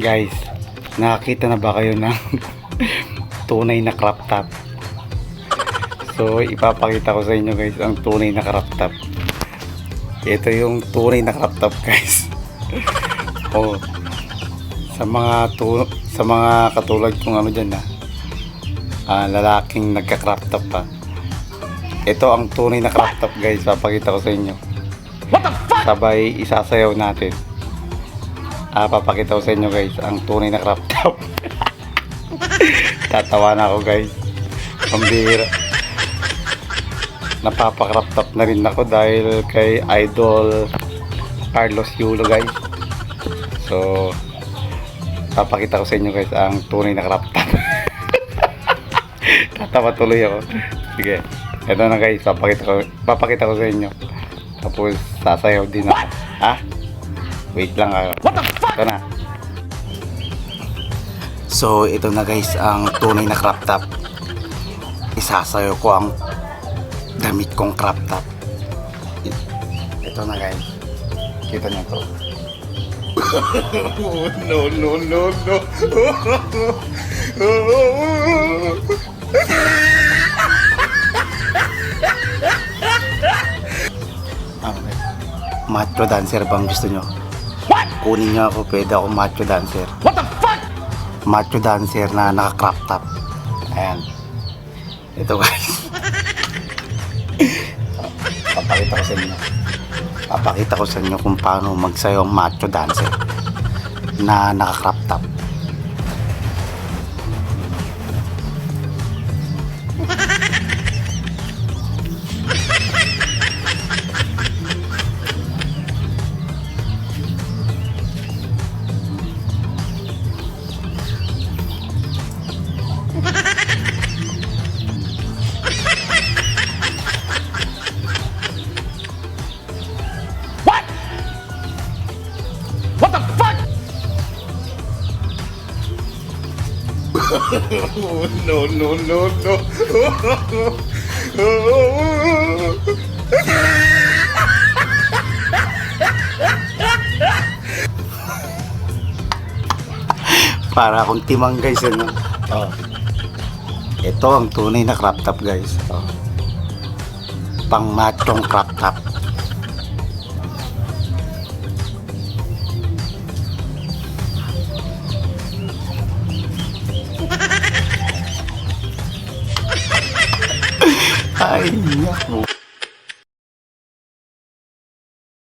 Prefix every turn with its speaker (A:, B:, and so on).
A: Guys, nakakita na ba kayo ng tunay na crop top? So, ipapakita ko sa inyo guys ang tunay na crop top. Ito yung tunay na crop top guys. oh, sa mga tu sa mga katulad kong ano dyan na ah, lalaking nagka-crop top pa. Ito ang tunay na crop top guys, papakita ko sa inyo.
B: What the fuck?
A: Sabay isasayaw natin. Ah, papakita ko sa inyo guys ang tunay na crop top. Tatawa na ako guys. Pambihira. Napapa-crop top na rin ako dahil kay Idol Carlos Yulo guys. So, papakita ko sa inyo guys ang tunay na crop top. Tatawa tuloy ako. Sige. Ito na guys, papakita ko, papakita ko sa inyo. Tapos sasayaw din ako. Ha? Wait lang ako.
B: What the fuck?
A: Ito na. So, ito na guys ang tunay na crop top. Isasayaw ko ang damit kong crop top. Ito na guys. Kita niyo to.
B: no, no, no, no.
A: Okay. Macho dancer bang gusto nyo?
B: What?
A: Kunin nyo ako, pwede ako macho dancer.
B: What the fuck?
A: Macho dancer na naka-crop top. Ayan. Ito guys. Papakita ko sa inyo. Papakita ko sa inyo kung paano magsayo ang macho dancer na naka-crop top.
B: No, no, no, no.
A: Para akong timang guys. Ano? Oh. Ito ang tunay na crop top guys. Oh. Pang machong crop top. や